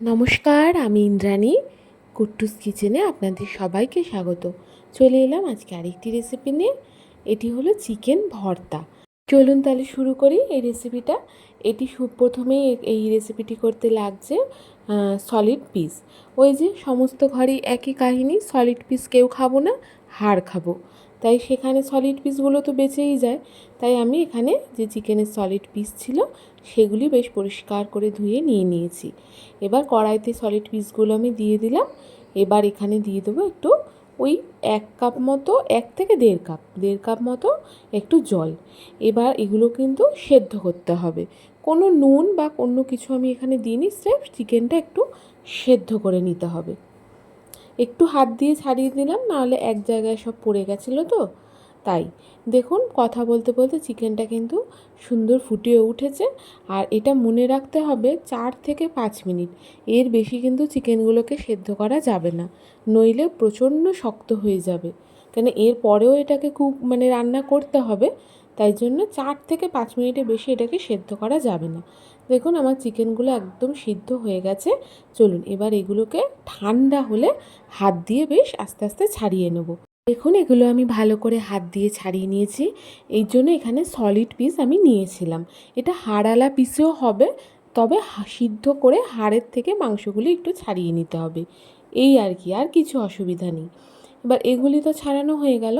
নমস্কার, আমি ইন্দ্রাণী, কুট্টুস কিচেনে আপনাদের সবাইকে স্বাগত। চলে এলাম আজকে আরেকটি রেসিপি নিয়ে, এটি হলো চিকেন ভর্তা। চলুন তাহলে শুরু করি এই রেসিপিটা এটি প্রথমেই এই রেসিপিটি করতে লাগছে সলিড পিস ওই যে সমস্ত ঘরেই একই কাহিনী সলিড পিস কেউ খাব না, হাড় খাব। তাই সেখানে সলিড পিসগুলো তো বেঁচেই যায়। তাই আমি এখানে যে চিকেনের সলিড পিস ছিল, সেগুলি বেশ পরিষ্কার করে ধুয়ে নিয়ে নিয়েছি। এবার কড়াইতে সলিড পিসগুলো আমি দিয়ে দিলাম। এবার এখানে দিয়ে দেবো একটু ওই এক কাপ মতো, এক থেকে দেড় কাপ দেড় কাপ মতো একটু জল। এবার এগুলো কিন্তু সেদ্ধ করতে হবে। কোনো নুন বা অন্য কিছু আমি এখানে দিইনি, স্রেফ চিকেনটা একটু সেদ্ধ করে নিতে হবে। একটু হাত দিয়ে ছাড়িয়ে দিলাম, নাহলে এক জায়গায় সব পড়ে গেছিল তো। তাই, দেখুন, কথা বলতে বলতে চিকেনটা কিন্তু সুন্দর ফুটিয়ে উঠেছে। আর এটা মনে রাখতে হবে, চার থেকে পাঁচ মিনিট, এর বেশি কিন্তু চিকেনগুলোকে সেদ্ধ করা যাবে না, নইলে প্রচণ্ড শক্ত হয়ে যাবে। কেন, এর পরেও এটাকে খুব মানে রান্না করতে হবে, তাই জন্য চার থেকে পাঁচ মিনিটের বেশি এটাকে সেদ্ধ করা যাবে না। দেখুন আমার চিকেনগুলো একদম সিদ্ধ হয়ে গেছে। চলুন এবার এগুলোকে ঠান্ডা হলে হাত দিয়ে বেশ আস্তে আস্তে ছাড়িয়ে নেব। দেখুন এগুলো আমি ভালো করে হাত দিয়ে ছাড়িয়ে নিয়েছি। এই জন্য এখানে সলিড পিস আমি নিয়েছিলাম। এটা হাড়ালা পিসেও হবে, তবে সিদ্ধ করে হাড়ের থেকে মাংসগুলি একটু ছাড়িয়ে নিতে হবে। এই আর কি, আর কিছু অসুবিধা নেই। এবার এগুলি তো ছাড়ানো হয়ে গেল।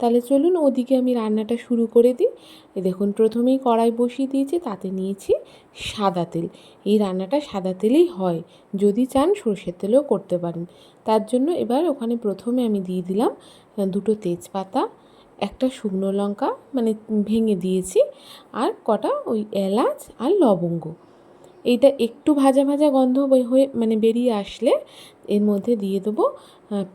তাহলে চলুন ওদিকে আমি রান্নাটা শুরু করে দিই। দেখুন, প্রথমেই কড়াই বসিয়ে দিয়েছি, তাতে নিয়েছি সাদা তেল। এই রান্নাটা সাদা তেলেই হয়। যদি চান সর্ষের তেলেও করতে পারেন। তার জন্য এবার ওখানে প্রথমে আমি দিয়ে দিলাম দুটো তেজপাতা, একটা শুকনো লঙ্কা মানে ভেঙে দিয়েছি, আর কটা ওই এলাচ আর লবঙ্গ। এইটা একটু ভাজা ভাজা গন্ধ হয়ে মানে বেরিয়ে আসলে এর মধ্যে দিয়ে দেবো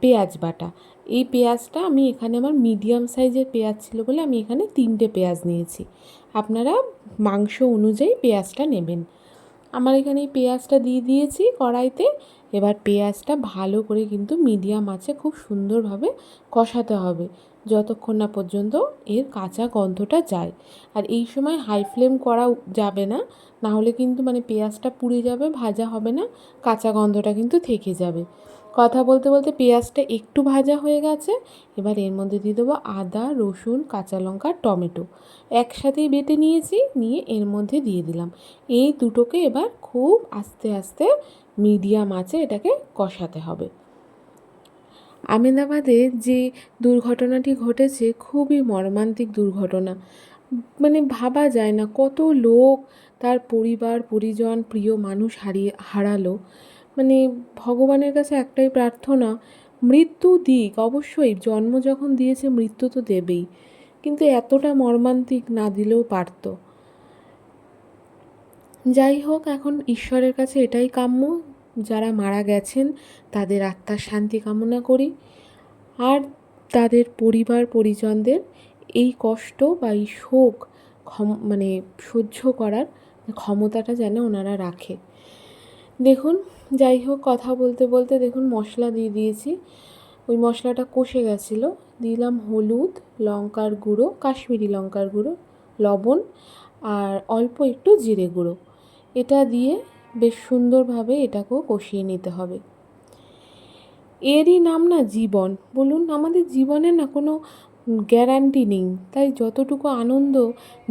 পেঁয়াজ বাটা। এই পেঁয়াজটা আমি এখানে আমার মিডিয়াম সাইজের পেঁয়াজ ছিল বলে আমি এখানে তিনটে পেঁয়াজ নিয়েছি। আপনারা মাংস অনুযায়ী পেঁয়াজটা নেবেন। আমার এখানে এই পেঁয়াজটা দিয়ে দিয়েছি কড়াইতে। এবার পেঁয়াজটা ভালো করে কিন্তু মিডিয়াম আছে, খুব সুন্দরভাবে কষাতে হবে। যতক্ষণ না পর্যন্ত এর কাঁচা গন্ধটা যায়। আর এই সময় হাই ফ্লেম করা যাবে না না হলে কিন্তু মানে পেঁয়াজটা পুড়ে যাবে, ভাজা হবে না, কাঁচা গন্ধটা কিন্তু থেকে যাবে। কথা বলতে বলতে পেঁয়াজটা একটু ভাজা হয়ে গেছে, এবার এর মধ্যে দিয়ে দেবো আদা, রসুন, কাঁচা লঙ্কা, টমেটো। একসাথেই বেটে নিয়েছি, নিয়ে এর মধ্যে দিয়ে দিলাম। এই দুটোকে এবার খুব আস্তে আস্তে মিডিয়াম আছে এটাকে কষাতে হবে। আমেদাবাদে যে দুর্ঘটনাটি ঘটেছে খুবই মর্মান্তিক দুর্ঘটনা। মানে ভাবা যায় না কত লোক তার পরিবার, পরিজন, প্রিয় মানুষ হারিয়ে, হারালো। মানে ভগবানের কাছে একটাই প্রার্থনা, মৃত্যু দিক। অবশ্যই জন্ম যখন দিয়েছে মৃত্যু তো দেবেই। কিন্তু এতটা মর্মান্তিক না দিলেও পারতো। যাই হোক, এখন ঈশ্বরের কাছে এটাই কাম্য যারা মারা গেছেন, তাদের আত্মার শান্তি কামনা করি। আর তাদের পরিবার, পরিজনদের এই কষ্ট বা এই শোক ক্ষম মানে সহ্য করার ক্ষমতাটা যেন ওনারা রাখে। দেখুন, যাই হোক, কথা বলতে বলতে দেখুন, মশলা দিয়ে দিয়েছি। ওই মশলাটা কষে গেছিল। দিলাম হলুদ, লঙ্কার গুঁড়ো, কাশ্মীরি লঙ্কার গুঁড়ো, লবণ আর অল্প একটু জিরে গুঁড়ো। এটা দিয়ে বেশ সুন্দরভাবে এটাকেও কষিয়ে নিতে হবে। এরই নাম না জীবন। বলুন, আমাদের জীবনে না কোনো গ্যারান্টি নেই। তাই যতটুকু আনন্দ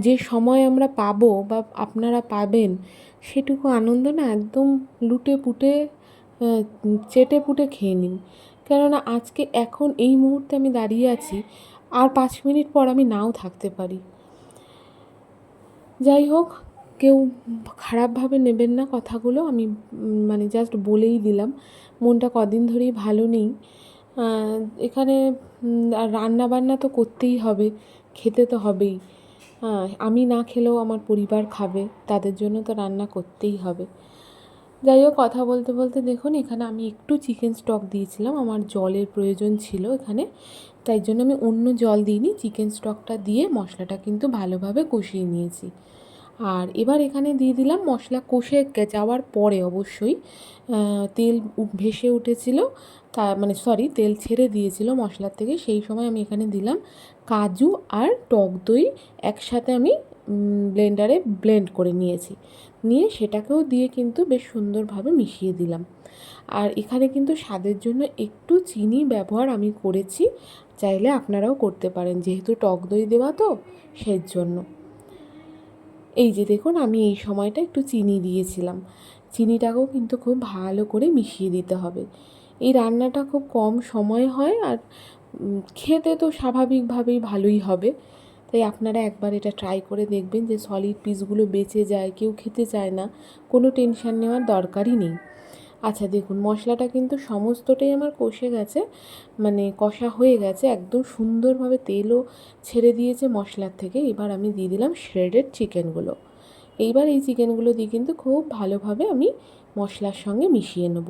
যে সময় আমরা পাবো বা আপনারা পাবেন, সেটুকু আনন্দ না একদম লুটে পুটে চেটে পুটে খেয়ে নিন। কেননা আজকে এখন এই মুহূর্তে আমি দাঁড়িয়ে আছি, আর পাঁচ মিনিট পর আমি নাও থাকতে পারি। যাই হোক কেউ খারাপভাবে নেবেন না কথাগুলো, আমি মানে জাস্ট বলেই দিলাম। মনটা কদিন ধরেই ভালো নেই। এখানে রান্না বান্না তো করতেই হবে, খেতে তো হবেই। আমি না খেলেও আমার পরিবার খাবে, তাদের জন্য তো রান্না করতেই হবে। যাই হোক, কথা বলতে বলতে দেখুন, এখানে আমি একটু চিকেন স্টক দিয়েছিলাম, আমার জলের প্রয়োজন ছিল এখানে। তাই জন্য আমি অন্য জল দিইনি চিকেন স্টকটা দিয়ে মশলাটা কিন্তু ভালোভাবে কষিয়ে নিয়েছি। আর এবার এখানে দিয়ে দিলাম মশলা কষে যাওয়ার পরে অবশ্যই তেল ভেসে উঠেছিল। তা মানে সরি তেল ছেড়ে দিয়েছিল মশলার থেকে। সেই সময় আমি এখানে দিলাম কাজু আর টক দই একসাথে আমি ব্লেন্ডারে ব্লেন্ড করে নিয়েছি। নিয়ে সেটাকেও দিয়ে কিন্তু বেশ সুন্দরভাবে মিশিয়ে দিলাম। আর এখানে কিন্তু স্বাদের জন্য একটু চিনি ব্যবহার আমি করেছি। চাইলে আপনারাও করতে পারেন, যেহেতু টক দই দেওয়া তো সেই জন্য এই যে দেখুন, আমি এই সময়টা একটু চিনি দিয়েছিলাম। চিনিটাকেও কিন্তু খুব ভালো করে মিশিয়ে দিতে হবে। এই রান্নাটা খুব কম সময় হয় আর খেতে তো স্বাভাবিকভাবেই ভালোই হবে। তাই আপনারা একবার এটা ট্রাই করে দেখবেন যে সলিড পিসগুলো বেঁচে যায়, কেউ খেতে চায় না, কোনো টেনশান নেওয়ার দরকারই নেই। আচ্ছা দেখুন, মশলাটা কিন্তু সমস্তটাই আমার কষে গেছে মানে কষা হয়ে গেছে, একদম সুন্দরভাবে তেলও ছেড়ে দিয়েছে মশলার থেকে। এবার আমি দিয়ে দিলাম শ্রেডেড চিকেনগুলো এইবার এই চিকেনগুলো দিয়ে কিন্তু খুব ভালোভাবে আমি মশলার সঙ্গে মিশিয়ে নেব।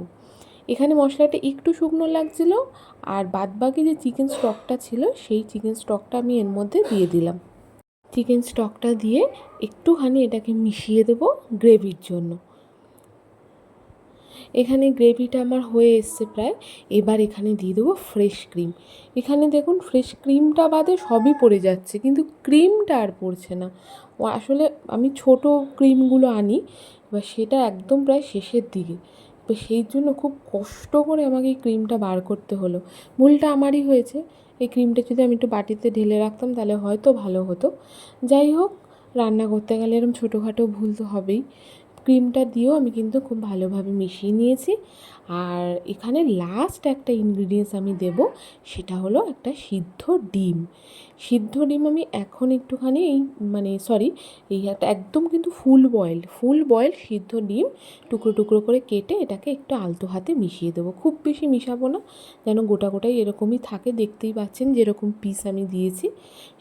এখানে মশলাটা একটু শুকনো লাগছিল, আর বাদবাকি যে চিকেন স্টকটা ছিল, সেই চিকেন স্টকটা আমি এর মধ্যে দিয়ে দিলাম। চিকেন স্টকটা দিয়ে একটুখানি এটাকে মিশিয়ে দেবো গ্রেভির জন্য। এখানে গ্রেভিটা আমার হয়ে এসছে প্রায়। এবার এখানে দিয়ে দেবো ফ্রেশ ক্রিম এখানে দেখুন ফ্রেশ ক্রিমটা বাদে সবই পড়ে যাচ্ছে, কিন্তু ক্রিমটা আর পড়ছে না। আসলে আমি ছোট ক্রিমগুলো আনি, এবার সেটা একদম প্রায় শেষের দিকে। তো সেই জন্য খুব কষ্ট করে আমাকে এই ক্রিমটা বার করতে হলো। ভুলটা আমারই হয়েছে। এই ক্রিমটা যদি আমি একটু বাটিতে ঢেলে রাখতাম তাহলে হয়তো ভালো হতো। যাই হোক, রান্না করতে গেলে এরকম ছোটোখাটো ভুল তো হবেই। ক্রিমটা দিয়েও আমি কিন্তু খুব ভালোভাবে মিশিয়ে নিয়েছি। আর এখানে লাস্ট একটা ইনগ্রিডিয়েন্টস আমি দেব, সেটা হলো একটা সিদ্ধ ডিম। সিদ্ধ ডিম আমি এখন একটুখানি এই মানে সরি এই একটা একদম কিন্তু ফুল বয়েল ফুল বয়েল সিদ্ধ ডিম টুকরো টুকরো করে কেটে এটাকে একটু আলতো হাতে মিশিয়ে দেবো। খুব বেশি মিশাবো না, যেন গোটা গোটাই এরকমই থাকে। দেখতেই পাচ্ছেন যেরকম পিস আমি দিয়েছি,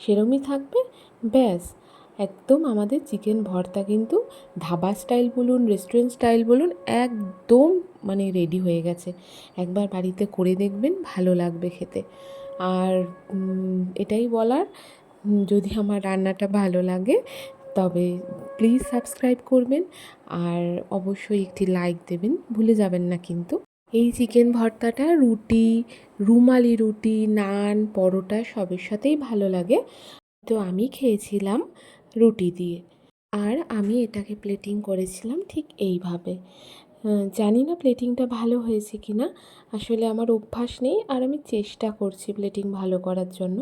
সেরকমই থাকবে। ব্যাস। একদম আমাদের চিকেন ভর্তা কিন্তু ধাবা স্টাইল বলুন রেস্টুরেন্ট স্টাইল বলুন, একদম মানে রেডি হয়ে গেছে। একবার বাড়িতে করে দেখবেন, ভালো লাগবে খেতে। আর এটাই বলার যদি আমার রান্নাটা ভালো লাগে, তবে প্লিজ সাবস্ক্রাইব করবেন আর অবশ্যই একটি লাইক দেবেন, ভুলে যাবেন না কিন্তু। এই চিকেন ভর্তাটা রুটি, রুমালি রুটি, নান, পরোটা সবের সাথেই ভালো লাগে। তো আমি খেয়েছিলাম রুটি দিয়ে। আর আমি এটাকে প্লেটিং করেছিলাম ঠিক এইভাবে। জানি না প্লেটিংটা ভালো হয়েছে কি না আসলে আমার অভ্যাস নেই আর আমি চেষ্টা করছি প্লেটিং ভালো করার জন্য।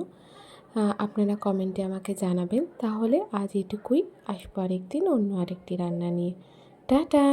আপনারা কমেন্টে আমাকে জানাবেন। তাহলে আজ এটুকুই। আসব আরেকদিন অন্য আরেকটি রান্না নিয়ে। টাটা!